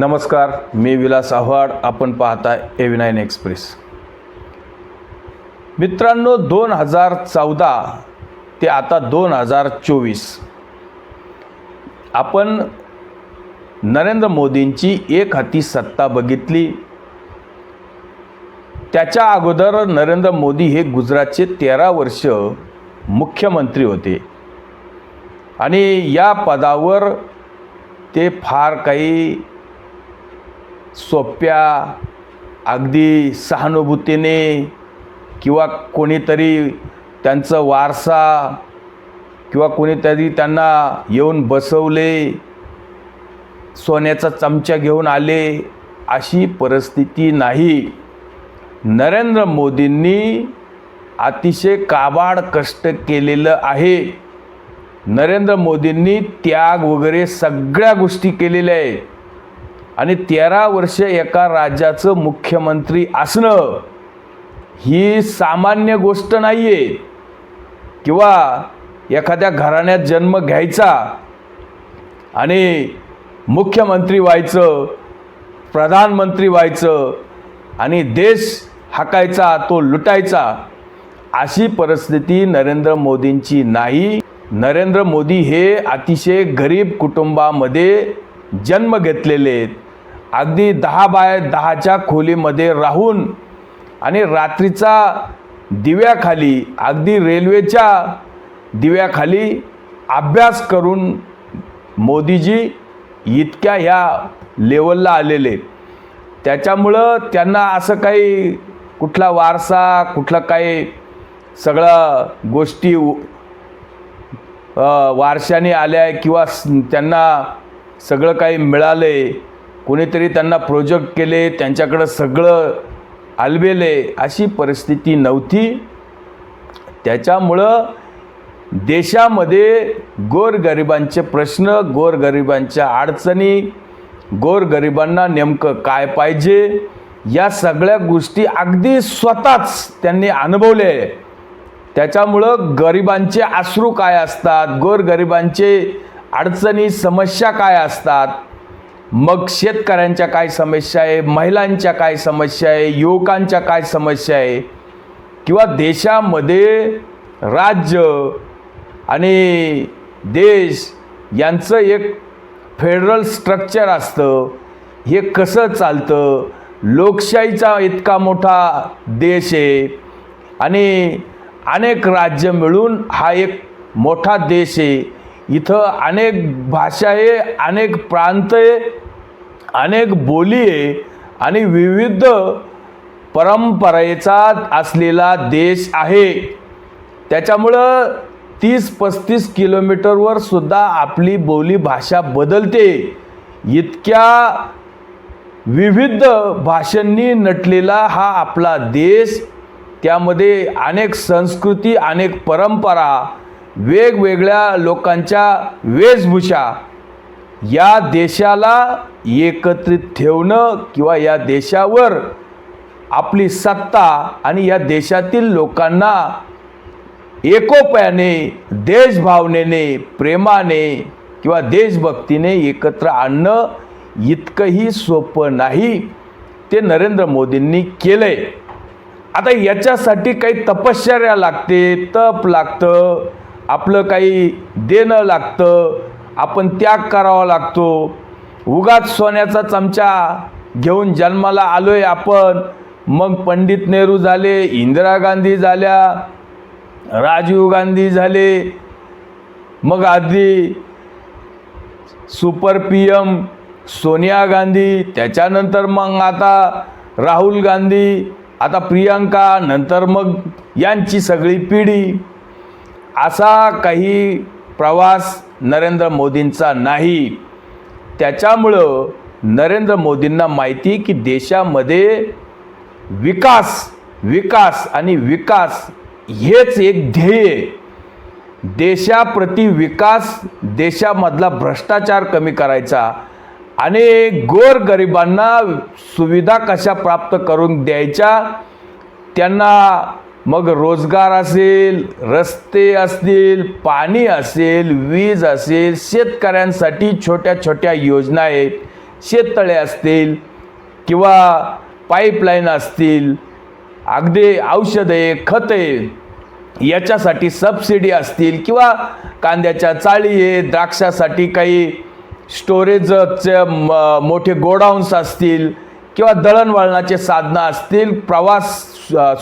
नमस्कार मी विलास आव्हाड. आपण पाहता एव्ही नाईन एक्सप्रेस मित्रांनो दोन हजार चौदा ते आता दोन हजार चोवीस. आपण नरेंद्र मोदींची एक हाती सत्ता बघितली. त्याच्या अगोदर नरेंद्र मोदी हे गुजरातचे तेरा वर्ष मुख्यमंत्री होते. आणि या पदावर ते फार काही सोप्या अगदी सहानुभूतीने किंवा कोणीतरी त्यांचं वारसा किंवा कोणीतरी त्यांना येऊन बसवले सोन्याचा चमचा घेऊन आले अशी परिस्थिती नाही. नरेंद्र मोदींनी अतिशय काबाड कष्ट केलेलं आहे. नरेंद्र मोदींनी त्याग वगैरे सगळ्या गोष्टी केलेल्या आहेत. आणि तेरा वर्ष एका राज्याचं मुख्यमंत्री असणं ही सामान्य गोष्ट नाही आहे किंवा एखाद्या घराण्यात जन्म घ्यायचा आणि मुख्यमंत्री व्हायचं प्रधानमंत्री व्हायचं आणि देश हाकायचा तो लुटायचा अशी परिस्थिती नरेंद्र मोदींची नाही. नरेंद्र मोदी हे अतिशय गरीब कुटुंबामध्ये जन्म घेतलेले आहेत. अगदी दहा बाय दहाच्या खोलीमध्ये राहून आणि रात्रीचा दिव्याखाली अगदी रेल्वेच्या दिव्याखाली अभ्यास करून मोदीजी इतक्या ह्या लेवलला आलेले. त्याच्यामुळं त्यांना असं काही कुठला वारसा कुठलं काही सगळं गोष्टी वारशाने आल्या किंवा त्यांना सगळं काही मिळालं आहे कोणीतरी त्यांना प्रोजेक्ट केले त्यांच्याकडं सगळं आलबेले अशी परिस्थिती नव्हती. त्याच्यामुळं देशामध्ये गोरगरिबांचे प्रश्न गोरगरिबांच्या अडचणी गोरगरिबांना नेमकं काय पाहिजे या सगळ्या गोष्टी अगदी स्वतःच त्यांनी अनुभवले. त्याच्यामुळं गरिबांचे आश्रू काय असतात गोरगरिबांचे अडचणी समस्या काय असतात मग शेतकऱ्यांच्या काय समस्या आहे? महिलांच्या काय समस्या आहे? युवकांच्या काय समस्या आहे? किंवा देशामध्ये राज्य आणि देश यांचं एक फेडरल स्ट्रक्चर असतं. हे कसं चालतं? लोकशाहीचा इतका मोठा देश आहे आणि अनेक राज्य मिळून हा एक मोठा देश आहे. इथं अनेक भाषा आहे अनेक प्रांत आहे. अनेक बोली आहे आणि विविध परंपरेचा असलेला देश आहे. त्याच्यामुळं तीस पस्तीस किलोमीटरवर सुद्धा आपली बोली भाषा बदलते. इतक्या विविध भाषांनी नटलेला हा आपला देश त्यामध्ये अनेक संस्कृती अनेक परंपरा वेगवेगळ्या लोकांच्या वेशभूषा या देशाला एकत्रित ठेवणं किंवा या देशावर आपली सत्ता आणि या देशातील लोकांना एकोप्याने देशभावनेने प्रेमाने किंवा देशभक्तीने एकत्र आणणं इतकंही सोपं नाही. ते नरेंद्र मोदींनी केलं आहे आता याच्यासाठी काही तपश्चर्या लागते तप लागतं आपलं काही देणं लागतं आपण त्याग करावा लागतो. उगाच सोन्याचा चमचा घेऊन जन्माला आलो आहे आपण. मग पंडित नेहरू झाले इंदिरा गांधी झाल्या राजीव गांधी झाले. मग आधी super P M Sonia Gandhi त्याच्यानंतर मग आता राहुल गांधी आता प्रियांका नंतर मग यांची सगळी पिढी. असा काही प्रवास नरेंद्र मोदींचा नाही. त्याच्यामुळं नरेंद्र मोदींना माहिती की देशामध्ये विकास विकास आणि विकास हेच एक ध्येय देशाप्रती विकास देशामधला भ्रष्टाचार कमी करायचा. आणि गोरगरिबांना सुविधा कशा प्राप्त करून द्यायच्या? त्यांना मग रोजगार असेल रस्ते असतील पाणी असेल वीज असेल शेतकऱ्यांसाठी छोट्या छोट्या योजना आहेत. शेततळे असतील किंवा पाईपलाईन असतील अगदी औषधे खते याच्यासाठी सबसिडी असतील किंवा कांद्याच्या चाळी आहे द्राक्षासाठी काही स्टोरेजचे म- मोठे गोडाऊन्स असतील. किंवा दळणवळणाचे साधनं असतील प्रवास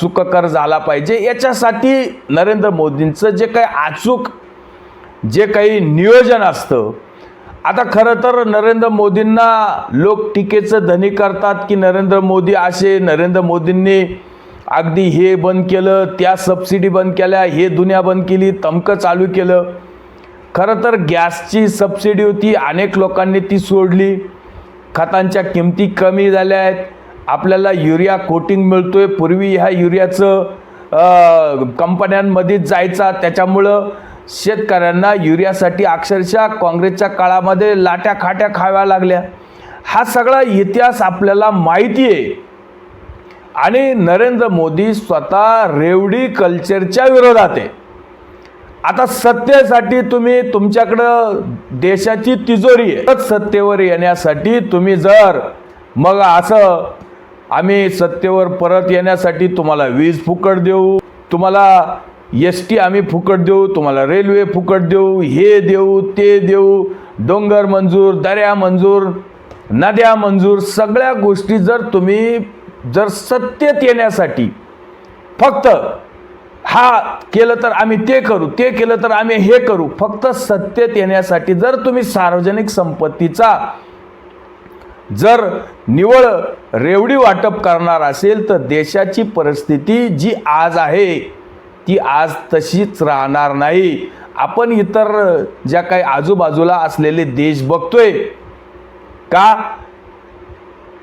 सुखकर झाला पाहिजे याच्यासाठी नरेंद्र मोदींचं जे काही अचूक जे काही नियोजन असतं आता खरं तर नरेंद्र मोदींना लोक टीकेचं धनी करतात की नरेंद्र मोदी असे नरेंद्र मोदींनी अगदी हे बंद केलं त्या सबसिडी बंद केल्या हे दुनिया बंद केली तमकं चालू केलं. खरं तर गॅसची सबसिडी होती अनेक लोकांनी ती सोडली. खतांच्या किमती कमी झाल्या आहेत. आपल्याला युरिया कोटिंग आहे पूर्वी ह्या युरियाचं कंपन्यांमध्ये कंपन्यांमध्येच जायचा. त्याच्यामुळं शेतकऱ्यांना युरियासाठी अक्षरशः काँग्रेसच्या काळामध्ये लाट्या खाट्या खाव्या लागल्या. हा सगळा इतिहास आपल्याला माहिती आहे. आणि नरेंद्र मोदी स्वतः रेवडी कल्चरच्या विरोधात आहे. आता सत्तेसाठी तुम्ही तुमच्याकडं देशाची तिजोरी आहे. सत्तेवर येण्यासाठी तुम्ही जर मग असं आम्ही सत्तेवर परत येण्यासाठी तुम्हाला वीज फुकट देऊ तुम्हाला एस टी आम्ही फुकट देऊ तुम्हाला रेल्वे फुकट देऊ हे देऊ ते देऊ डोंगर मंजूर दऱ्या मंजूर नद्या मंजूर सगळ्या गोष्टी जर तुम्ही जर सत्तेत येण्यासाठी फक्त हा केलं तर आम्ही ते करू ते केलं तर आम्ही हे करू. फक्त सत्तेत येण्यासाठी जर तुम्ही सार्वजनिक संपत्तीचा जर निवळ रेवडी वाटप करणार असेल तर देशाची परिस्थिती जी आज आहे ती आज तशीच राहणार नाही. आपण इतर ज्या काही आजूबाजूला असलेले देश बघतोय का?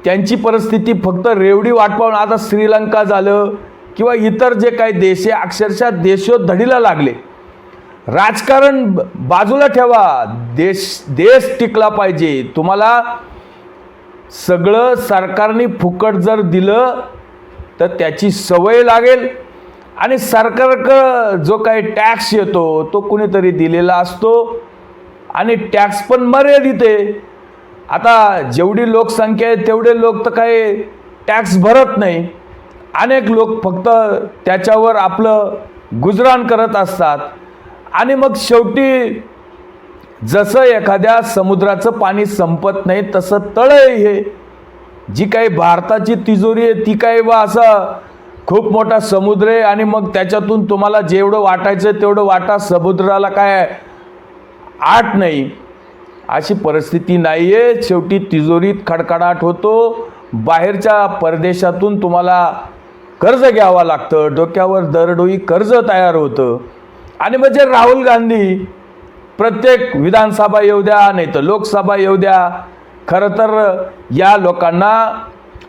त्यांची परिस्थिती फक्त रेवडी वाटपावून आता श्रीलंका झालं किंवा इतर जे काही देश आहे अक्षरशः देशोधडीला लागले. राजकारण बाजूला ठेवा. देश देश टिकला पाहिजे. तुम्हाला सगळं सरकारने फुकट जर दिलं तर त्याची सवय लागेल. आणि सरकार जो काही टॅक्स येतो तो कुणीतरी दिलेला असतो. आणि टॅक्स पण मर्यादित आहे. आता जेवढी लोकसंख्या आहे तेवढे लोक तर काही टॅक्स भरत नाही. अनेक लोक फक्त त्याच्यावर आपलं गुजराण करत असतात. आणि मग शेवटी जसं एखाद्या समुद्राचं पाणी संपत नाही तसं तळ आहे हे. जी काही भारताची तिजोरी आहे ती काही बा असं खूप मोठा समुद्र आहे आणि मग त्याच्यातून तुम्हाला जेवढं वाटायचं तेवढं वाटा समुद्राला काय आट नाही. अशी परिस्थिती नाही आहे शेवटी तिजोरीत खडखडाट होतो. बाहेरच्या परदेशातून तुम्हाला कर्ज घ्यावं लागतं डोक्यावर दरडोई कर्ज तयार होतं. आणि म्हणजे राहुल गांधी प्रत्येक विधानसभा येऊ द्या नाही तर लोकसभा येऊ द्या खरं तर या लोकांना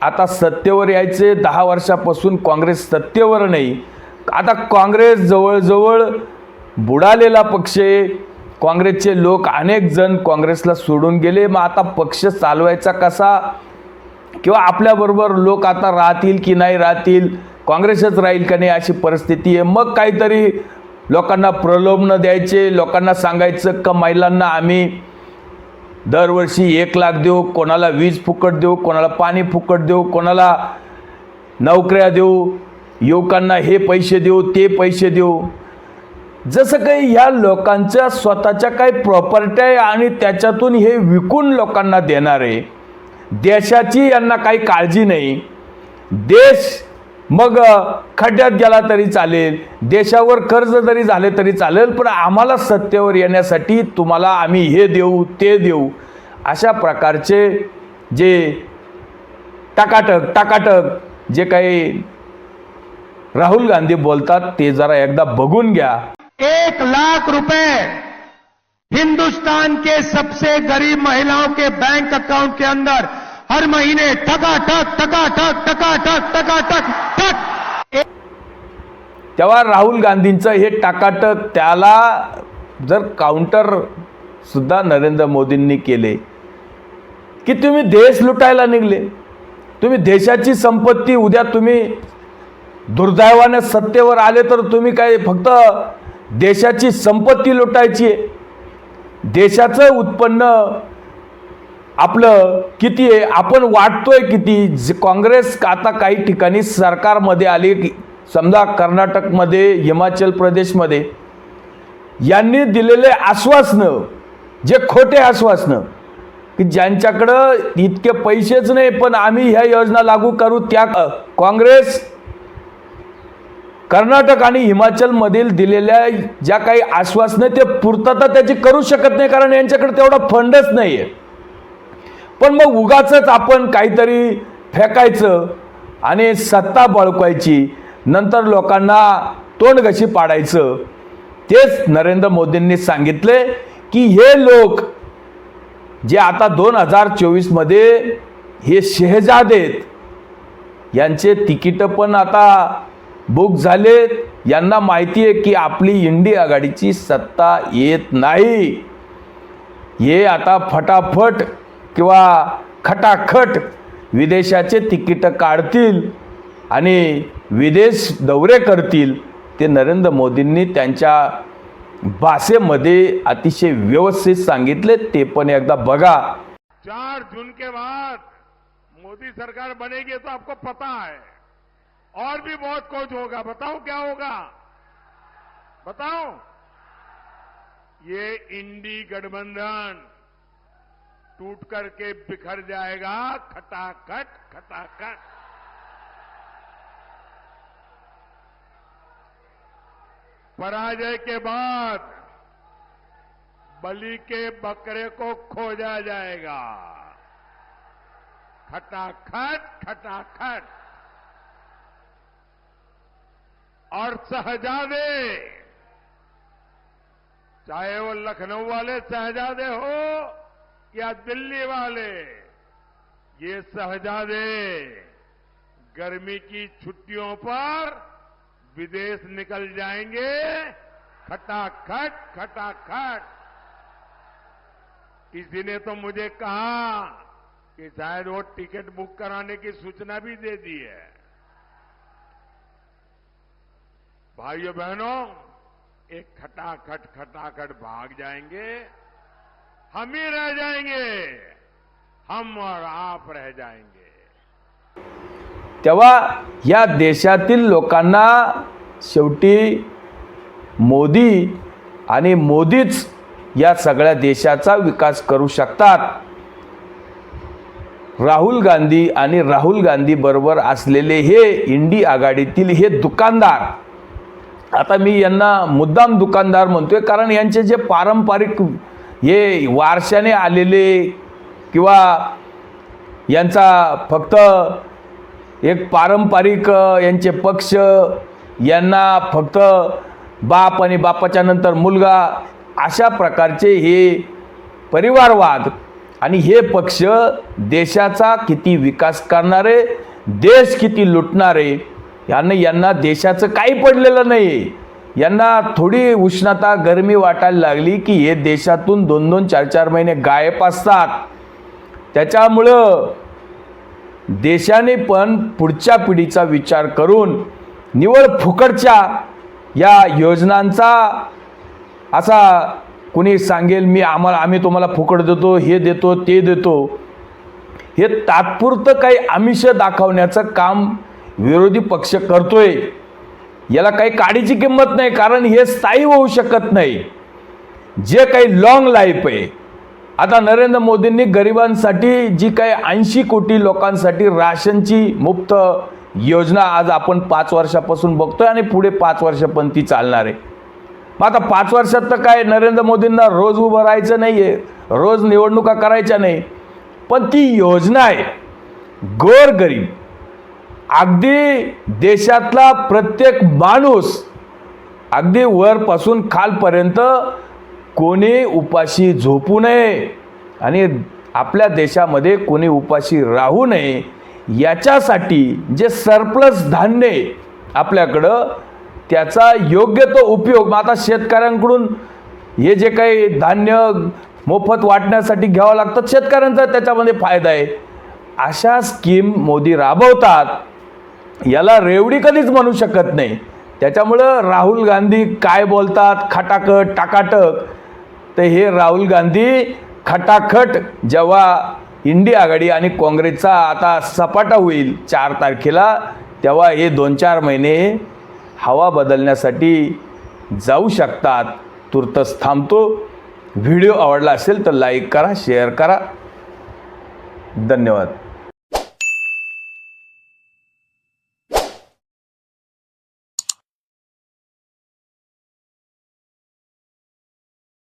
आता सत्तेवर यायचे दहा वर्षापासून काँग्रेस सत्तेवर नाही. आता काँग्रेस जवळजवळ बुडालेला पक्ष आहे. काँग्रेसचे लोक अनेक जण काँग्रेसला सोडून गेले. मग आता पक्ष चालवायचा कसा? किंवा आपल्याबरोबर लोक आता राहतील की नाही राहतील काँग्रेसच राहील का नाही अशी परिस्थिती आहे. मग काहीतरी लोकांना प्रलोभनं द्यायचे लोकांना सांगायचं का महिलांना आम्ही दरवर्षी एक लाख देऊ कोणाला वीज फुकट देऊ कोणाला पाणी फुकट देऊ कोणाला नोकऱ्या देऊ युवकांना हे पैसे देऊ ते पैसे देऊ. जसं काही ह्या लोकांच्या स्वतःच्या काही प्रॉपर्टी आहे आणि त्याच्यातून हे विकून लोकांना देणार आहे देशाची यांना काही काळजी नाही. देश मग खड्ड्यात गेला तरी चालेल. देशावर कर्ज जरी झाले तरी चालेल पण आम्हाला सत्तेवर येण्यासाठी तुम्हाला आम्ही हे देऊ ते देऊ. अशा प्रकारचे जे टाकाटक टाकाटक जे काही राहुल गांधी बोलतात ते जरा एकदा बघून घ्या. एक लाख रुपए हिंदुस्तान के सबसे गरीब महिलाओं के बैंक अकाउंट के अंदर हर महीने टका टक टका टक टका टक टका टक टक. तेव्हा राहुल गांधींचं हे टाकाटक त्याला जर काउंटर सुद्धा नरेंद्र मोदींनी केले की तुम्ही देश लुटायला निघले तुम्ही देशाची संपत्ती उद्या तुम्ही दुर्दैवाने सत्तेवर आले तर तुम्ही काय फक्त देशाची संपत्ती लुटायची आहे? देशाचं उत्पन्न आपलं किती आहे आपण वाटतोय किती? जे काँग्रेस आता काही ठिकाणी सरकारमध्ये आली की समजा कर्नाटकमध्ये हिमाचल प्रदेशमध्ये यांनी दिलेले आश्वासनं जे खोटे आश्वासनं की ज्यांच्याकडं इतके पैसेच नाही पण आम्ही ह्या योजना लागू करू त्या काँग्रेस कर्नाटक आणि हिमाचलमधील दिलेल्या ज्या काही आश्वासनं ते पूर्तता त्याची करू शकत नाही कारण यांच्याकडे तेवढा फंडच नाही आहे पण मग उगाच आपण काहीतरी फेकायचं आणि सत्ता बळकवायची नंतर लोकांना तोंडघशी पाडायचं तेच नरेंद्र मोदींनी सांगितले की हे लोक जे आता दोन हजार चोवीसमध्ये हे शहजाद आहेत यांचे तिकीटं पण आता बुक झालेत. यांना माहिती आहे की आपली इंडी आघाडीची सत्ता येत नाही. हे आता फटाफट किंवा खटाखट विदेशाचे तिकीटं काढतील आणि विदेश दौरे करतील ते नरेंद्र मोदींनी त्यांच्या भाषेमध्ये अतिशय व्यवस्थित सांगितले ते पण एकदा बघा. चार जून के बाद मोदी सरकार बनेगी तो आपको पता है। और भी बहुत कुछ होगा। बताओ क्या होगा? बताओ। ये इंडी गठबंधन टूट करके बिखर जाएगा, खटाखट खटाखट। पराजय के बाद बलि के बकरे को खोजा जाएगा। खटाखट खटाखट। और सहजादे, चाहे वो लखनऊ वाले सहजादे हो या दिल्ली वाले, ये शहजादे, गर्मी की छुट्टियों पर विदेश निकल जाएँगे, खटाखट खटाखट। किसी ने तो मुझे कहा कि शायद वो टिकट बुक कराने की सूचना भी दे दी है। भाइयों बहनों, एक खटाखट खटाखट भाग जाएँगे। हम ही रह जाएंगे। हम और आप रह जाएंगे। तेव्हा या देशातील लोकांना शेवटी मोदी आणि मोदीच या सगळ्या देशाचा विकास करू शकतात. राहुल गांधी आणि राहुल गांधी बरोबर असलेले हे इंडी आघाडीतील हे दुकानदार आता मी यांना मुद्दाम दुकानदार म्हणतोय कारण यांचे जे पारंपरिक हे वारशाने आलेले किंवा यांचा फक्त एक पारंपरिक यांचे पक्ष यांना फक्त बाप आणि बापाच्या नंतर मुलगा अशा प्रकारचे हे परिवारवाद आणि हे पक्ष देशाचा किती विकास करणारे देश किती लुटणारे यांना यांना देशाचं काही पडलेलं नाही आहे यांना थोडी उष्णता गरमी वाटायला लागली की हे देशातून दोन दोन चार चार महिने गायब असतात. त्याच्यामुळं देशाने पण पुढच्या पिढीचा विचार करून निवड फुकटच्या या योजनांचा असा कुणी सांगेल मी आम्हाला आम्ही तुम्हाला फुकट देतो हे देतो ते देतो. हे तात्पुरतं काही आमिष दाखवण्याचं काम विरोधी पक्ष करतोय. याला काही काडीची किंमत नाही कारण हे स्थायी होऊ शकत नाही. जे काही लॉंग लाईफ आहे. आता नरेंद्र मोदींनी गरिबांसाठी जी काही ऐंशी कोटी लोकांसाठी राशनची मुक्त योजना आज आपण पाच वर्षापासून बघतोय आणि पुढे पाच वर्ष पण ती चालणार आहे. मग आता पाच वर्षात तर काय नरेंद्र मोदींना रोज उभं राहायचं नाही आहे रोज निवडणुका करायच्या नाही. पण ती योजना आहे गोरगरीब अगदी देशातला प्रत्येक माणूस अगदी वरपासून खालपर्यंत कोणी उपाशी झोपू नये आणि आपल्या देशामध्ये कोणी उपाशी राहू नये याच्यासाठी जे सरप्लस धान्य आपल्याकडं त्याचा योग्य तो उपयोग मग आता शेतकऱ्यांकडून हे जे काही धान्य मोफत वाटण्यासाठी घ्यावं लागतं शेतकऱ्यांचा त्याच्यामध्ये फायदा आहे. अशा स्कीम मोदी राबवतात. याला रेवडी कधीच म्हणू शकत नाही. त्याच्यामुळं राहुल गांधी काय बोलतात? खटाखट टाकाटक. तर हे राहुल गांधी खटाखट जेव्हा इंडिया आघाडी आणि काँग्रेसचा आता सपाटा होईल चार तारखेला तेव्हा हे दोन चार महिने हवा बदलण्यासाठी जाऊ शकतात. तुर्तच थांबतो. व्हिडिओ आवडला असेल तर लाईक करा शेअर करा. धन्यवाद.